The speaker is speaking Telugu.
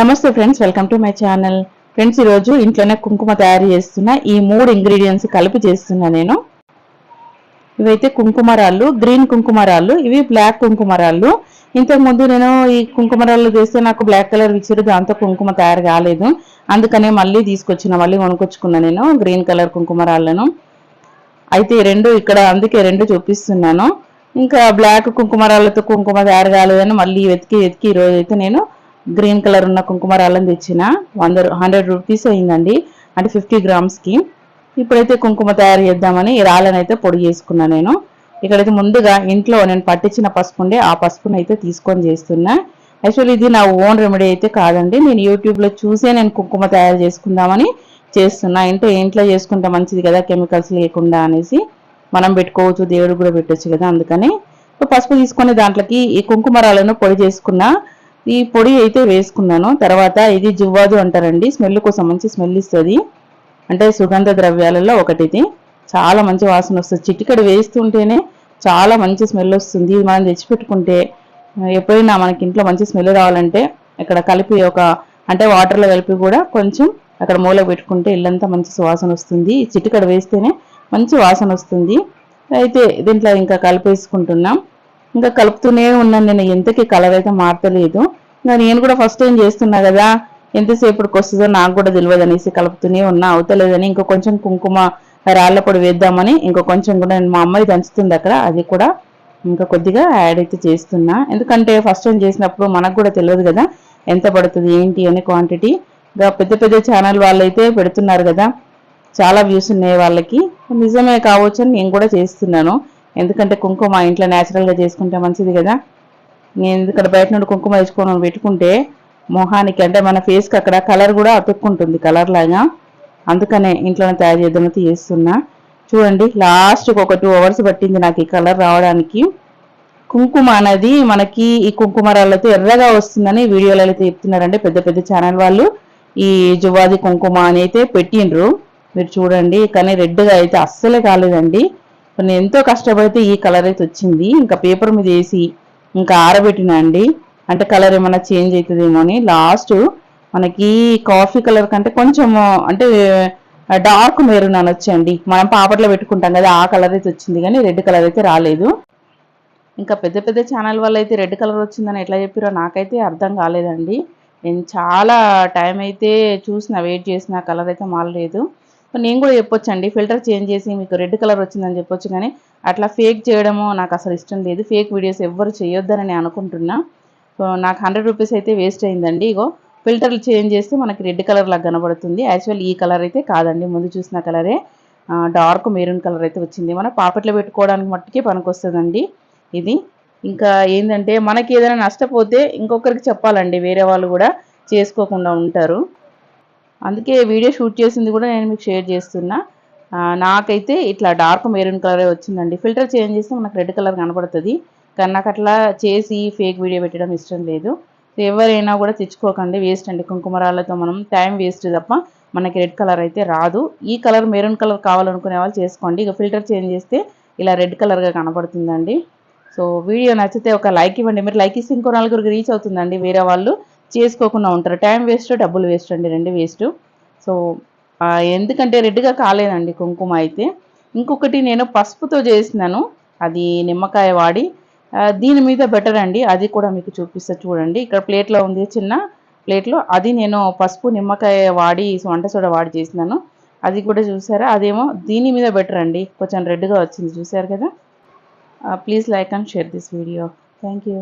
నమస్తే friends welcome to my channel. Friends ఈరోజు ఇంట్లోనే కుంకుమ తయారు చేస్తున్న ఈ మూడు ఇంగ్రీడియంట్స్ కలిపి చేస్తున్నా నేను. ఇవైతే కుంకుమరాళ్ళు గ్రీన్ కుంకుమరాళ్ళు ఇవి బ్లాక్ కుంకుమరాళ్ళు ఇంతకు ముందు నేను ఈ కుంకుమరాళ్ళు చేస్తే నాకు బ్లాక్ కలర్ ఇచ్చారు దాంతో కుంకుమ తయారు కాలేదు. అందుకనే మళ్ళీ తీసుకొచ్చిన మళ్ళీ కొనుక్కొచ్చుకున్నా నేను గ్రీన్ కలర్ కుంకుమరాళ్ళను అయితే రెండు ఇక్కడ అందుకే రెండు చూపిస్తున్నాను. ఇంకా బ్లాక్ కుంకుమరాళ్ళతో కుంకుమ తయారు కాలేదని మళ్ళీ వెతికి వెతికి ఈ రోజు అయితే నేను గ్రీన్ కలర్ ఉన్న కుంకుమరాళ్ళని తెచ్చిన వంద హండ్రెడ్ రూపీస్ అయిందండి. అంటే ఫిఫ్టీ గ్రామ్స్కి. ఇప్పుడైతే కుంకుమ తయారు చేద్దామని ఈ రాళ్ళని అయితే పొడి చేసుకున్నా నేను. ఇక్కడైతే ముందుగా ఇంట్లో నేను పట్టించిన పసుపు ఉండే ఆ పసుపుని అయితే తీసుకొని చేస్తున్నా. యాక్చువల్లీ ఇది నా ఓన్ రెమెడీ అయితే కాదండి. నేను యూట్యూబ్లో చూసే నేను కుంకుమ తయారు చేసుకుందామని చేస్తున్నా. ఇంట్లో ఇంట్లో చేసుకుంటే మంచిది కదా కెమికల్స్ లేకుండా అనేసి. మనం పెట్టుకోవచ్చు దేవుడు కూడా పెట్టొచ్చు కదా అందుకని. పసుపు తీసుకొని దాంట్లోకి ఈ కుంకుమరాలను పొడి చేసుకున్నా. ఈ పొడి అయితే వేసుకున్నాను. తర్వాత ఇది జువ్వాదు అంటారండి. స్మెల్ కోసం మంచి స్మెల్ ఇస్తుంది. అంటే సుగంధ ద్రవ్యాలలో ఒకటి ఇది చాలా మంచి వాసన వస్తుంది. చిటికడు వేస్తుంటేనే చాలా మంచి స్మెల్ వస్తుంది. ఇది మనం తెచ్చిపెట్టుకుంటే ఎప్పుడైనా మనకి ఇంట్లో మంచి స్మెల్ రావాలంటే ఇక్కడ కలిపి ఒక అంటే వాటర్లో కలిపి కూడా కొంచెం అక్కడ మూల పెట్టుకుంటే ఇల్లంతా మంచి సువాసన వస్తుంది. ఈ చిటికడ వేస్తేనే మంచి వాసన వస్తుంది. అయితే దీంట్లో ఇంకా కలిపేసుకుంటున్నాం. ఇంకా కలుపుతూనే ఉన్నాను నేను. ఎంతకీ కలర్ అయితే మారతలేదు ఇంకా నేను కూడా ఫస్ట్ టైం చేస్తున్నా కదా ఎంతసేపటికి వస్తుందో నాకు కూడా తెలియదు అనేసి కలుపుతూనే ఉన్నా. అవుతలేదని ఇంకా కొంచెం కుంకుమ రాళ్ళ పొడి వేద్దామని ఇంకో కొంచెం కూడా నేను మా అమ్మాయి దంచుతుంది అక్కడ. అది కూడా ఇంకా కొద్దిగా యాడ్ అయితే చేస్తున్నా. ఎందుకంటే ఫస్ట్ టైం చేసినప్పుడు మనకు కూడా తెలియదు కదా ఎంత పడుతుంది ఏంటి అని క్వాంటిటీ ఇంకా పెద్ద పెద్ద ఛానల్ వాళ్ళైతే పెడుతున్నారు కదా చాలా వ్యూస్ ఉన్నాయి వాళ్ళకి. నిజమే కావచ్చు అని నేను కూడా చేస్తున్నాను. ఎందుకంటే కుంకుమ ఇంట్లో న్యాచురల్గా చేసుకుంటే మంచిది కదా. నేను బయట నుండి కుంకుమ తెచ్చుకొని పెట్టుకుంటే మొహానికి అంటే మన ఫేస్కి అక్కడ కలర్ కూడా అతుక్కుంటుంది కలర్ లాగా. అందుకనే ఇంట్లోనే తయారు చేద్దామని చేస్తున్నా. చూడండి లాస్ట్కి ఒక టూ అవర్స్ పట్టింది నాకు ఈ కలర్ రావడానికి. కుంకుమ అనేది మనకి ఈ కుంకుమ రాళ్ళతో ఎర్రగా వస్తుందని వీడియోలో అయితే చెప్తున్నారండి. పెద్ద పెద్ద ఛానల్ వాళ్ళు ఈ జువాది కుంకుమ అని అయితే పెట్టిండ్రు. మీరు చూడండి కానీ రెడ్గా అయితే అస్సలే కాలేదండి. నేను ఎంతో కష్టపడితే ఈ కలర్ అయితే వచ్చింది. ఇంకా పేపర్ మీద వేసి ఇంకా ఆరబెట్టినా అండి. అంటే కలర్ ఏమైనా చేంజ్ అవుతుందేమో అని. లాస్ట్ మనకి కాఫీ కలర్ కంటే కొంచెం అంటే డార్క్ మెరూన్ అని వచ్చండి. మనం పాపట్లో పెట్టుకుంటాం కదా ఆ కలర్ అయితే వచ్చింది కానీ రెడ్ కలర్ అయితే రాలేదు. ఇంకా పెద్ద పెద్ద ఛానల్ వల్ల అయితే రెడ్ కలర్ వచ్చిందని ఎట్లా చెప్పారో నాకైతే అర్థం కాలేదండి. నేను చాలా టైం అయితే చూసిన వెయిట్ చేసిన కలర్ అయితే మారలేదు. నేను కూడా చెప్పొచ్చండి. ఫిల్టర్ చేంజ్ చేసి మీకు రెడ్ కలర్ వచ్చిందని చెప్పొచ్చు కానీ అట్లా ఫేక్ చేయడము నాకు అసలు ఇష్టం లేదు. ఫేక్ వీడియోస్ ఎవ్వరు చేయొద్దని నేను అనుకుంటున్నా. సో నాకు హండ్రెడ్ రూపీస్ అయితే వేస్ట్ అయిందండి. ఇగో ఫిల్టర్లు చేంజ్ చేస్తే మనకి రెడ్ కలర్ లాగా కనబడుతుంది. యాక్చువల్ ఈ కలర్ అయితే కాదండి. ముందు చూసిన కలరే. డార్క్ మెరూన్ కలర్ అయితే వచ్చింది. మన పాపట్లో పెట్టుకోవడానికి మట్టుకే పనికొస్తుందండి ఇది. ఇంకా ఏంటంటే మనకి ఏదైనా నష్టపోతే ఇంకొకరికి చెప్పాలండి. వేరే వాళ్ళు కూడా చేసుకోకుండా ఉంటారు. అందుకే వీడియో షూట్ చేసింది కూడా నేను మీకు షేర్ చేస్తున్నా. నాకైతే ఇట్లా డార్క్ మెరూన్ కలరే వచ్చిందండి. ఫిల్టర్ చేంజ్ చేస్తే మనకు రెడ్ కలర్ కనబడుతుంది కానీ నాకు అట్లా చేసి ఫేక్ వీడియో పెట్టడం ఇష్టం లేదు. సో ఎవరైనా కూడా తెచ్చుకోకండి వేస్ట్ అండి. కుంకుమరాలతో మనం టైం వేస్ట్ తప్ప మనకి రెడ్ కలర్ అయితే రాదు. ఈ కలర్ మెరూన్ కలర్ కావాలనుకునే వాళ్ళు చేసుకోండి. ఇక ఫిల్టర్ చేంజ్ చేస్తే ఇలా రెడ్ కలర్గా కనబడుతుందండి సో వీడియో నచ్చితే ఒక లైక్ ఇవ్వండి. మీరు లైక్ ఇస్తే ఇంకో నలుగురికి రీచ్ అవుతుందండి వేరే వాళ్ళు. చేసుకోకుండా ఉంటారు. టైం వేస్ట్ డబ్బులు వేస్ట్ అండి రెండు వేస్ట్ సో ఎందుకంటే రెడ్గా కాలేదండి కుంకుమ అయితే. ఇంకొకటి నేను పసుపుతో చేసినాను. అది నిమ్మకాయ వాడి దీని మీద బెటర్ అండి. అది కూడా మీకు చూపిస్తా చూడండి. ఇక్కడ ప్లేట్లో ఉంది చిన్న ప్లేట్లో అది నేను పసుపు నిమ్మకాయ వాడి వంట సోడా వాడి చేసినాను. అది కూడా చూసారా? అదేమో దీని మీద బెటర్ అండి. కొంచెం రెడ్గా వచ్చింది. చూసారు కదా? Please like and share this video thank you